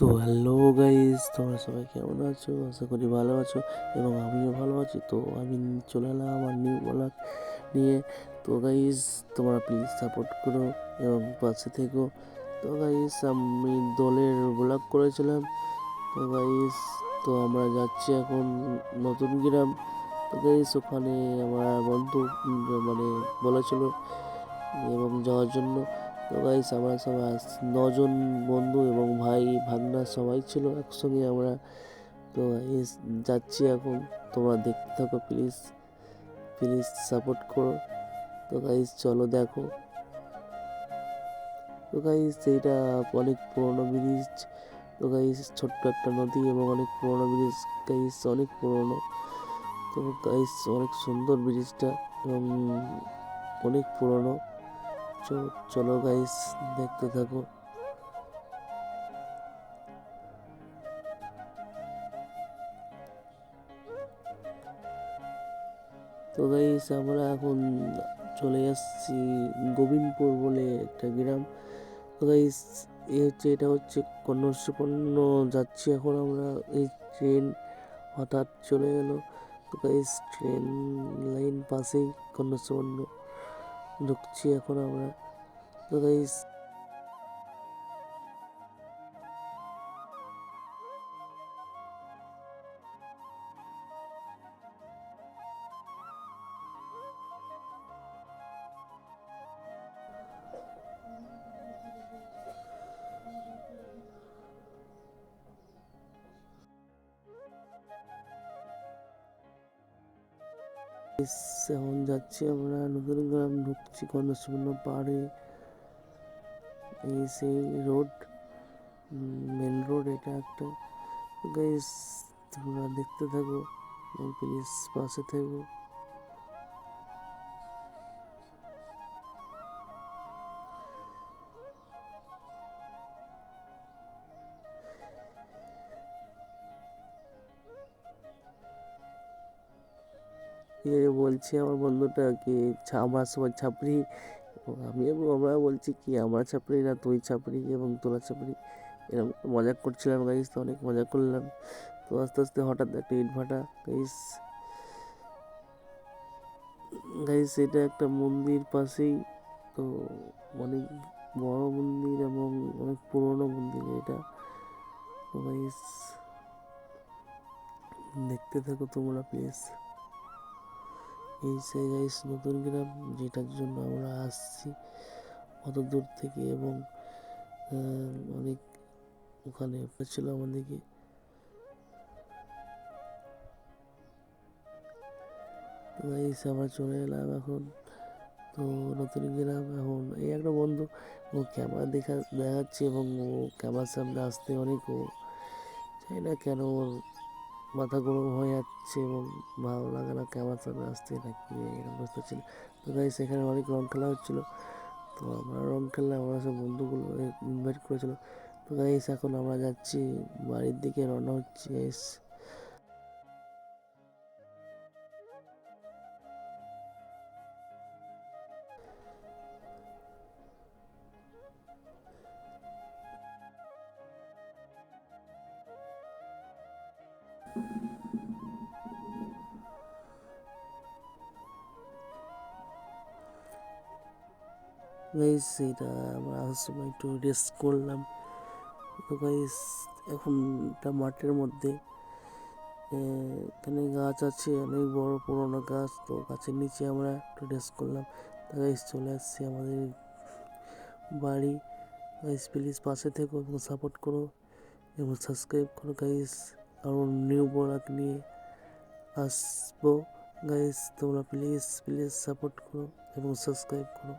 তো hello guys তোমরা সবাই কেমন আছো? আশা করি ভালো আছো এবং আমিও ভালো আছি। তো আমি চলে এলাম আমার নিউ ব্লগ নিয়ে। তো গাইস তোমরা প্লিজ সাপোর্ট করো এবং পাশে থেকো। তো গাইস আমি দলের ব্লগ করেছিলাম। তো গাইস তো আমরা যাচ্ছি এখন নতুন গ্রাম। তো গাইস ওখানে আমার বন্ধু মানে বলেছিল এবং যাওয়ার জন্য। তো গাইস আমরা সবাই নজন বন্ধু এবং ভাই ভাগনা সবাই ছিল একসঙ্গে আমরা। তো গাইস যাচ্ছি এখন। তোমরা দেখতে থাকো প্লিজ প্লিজ সাপোর্ট করো। তো গাইস চলো দেখো। তো গাইস এইটা অনেক পুরনো ব্রিজ তো গাইস ছোট্ট একটা নদী এবং অনেক পুরনো ব্রিজ গাইস অনেক পুরনো। তো গাইস অনেক সুন্দর ব্রিজটা এবং অনেক পুরনো। চলো গাইস দেখতে থাকো। তো গাইস আমরা এখন চলে আসছি গোবিন্দপুর বলে একটা গ্রাম। তো গাইস এ হচ্ছে, এটা হচ্ছে সুপর্ণ যাচ্ছি এখন আমরা, এই ট্রেন হঠাৎ চলে গেল। তো গাইস ট্রেন লাইন পাশেই সুপর্ণ ঢুকছি এখন আমরা। তো গাইস এখন যাচ্ছি আমরা, নতুন গ্রাম ঢুকছি কর্ণশূন্য পাহাড়ে এই সেই রোড মেন রোড এটা একটা। গাইস তোমরা দেখতে থাকো প্লিজ পাশে থাকো। এ বলছি আমার বন্ধুটা কি আমার সবার ছাপড়ি। আমি আমরা বলছি কি, আমার ছাপড়ি না, তুই ছাপড়ি এবং তোরা ছাপড়ি। এরকম মজা করছিলাম গাইস তো অনেক মজা করলাম। তো আস্তে আস্তে হঠাৎ একটা ইট ভাটা গাইস গাইস এটা একটা মন্দির পাশেই, তো অনেক বড় মন্দির এবং অনেক পুরনো মন্দির এটা। তো গাইস দেখতে থাকো তোমরা প্লিজ এই সেই গাইস নতুন গ্রাম, যেটার জন্য আমরা আসছি অত দূর থেকে এবং অনেক ওখানে ছিল আমাদেরকে। গাইস আমরা চলে এলাম এখন। তো নতুন গ্রাম এখন, এই একটা বন্ধু, ও ক্যামেরা দেখা, দেখাচ্ছে এবং ও ক্যামেরার সামনে আসতে অনেক ও, জানি না কেন ওর মাথা গরম হয়ে যাচ্ছে এবং ভালো লাগে না কেমন সামনে আসতে নাকি এরকম বুঝতে পারছি না তো তাই সেখানে অনেক রং খেলা হচ্ছিল। তো আমরা রং খেললে আমরা সব বন্ধুগুলো ইনভাইট করেছিল। তো গাইস এখন আমরা যাচ্ছি বাড়ির দিকে, রওনা হচ্ছি গাইস এটা, আমরা সময় একটু রেস্ট করলাম। গাইস এখন একটা মাঠের মধ্যে এখানে গাছ আছে, অনেক বড় পুরোনো গাছ, তো গাছের নিচে আমরা একটু রেস্ট করলাম। তো চলে আসছি আমাদের বাড়ি। গাইস প্লিজ পাশে থেকো এবং সাপোর্ট করো এবং সাবস্ক্রাইব করো গাইস আরও নিউ প্রোডাক্ট নিয়ে আসব। গাইস তোমরা প্লিজ প্লিজ সাপোর্ট করো এবং সাবস্ক্রাইব করো।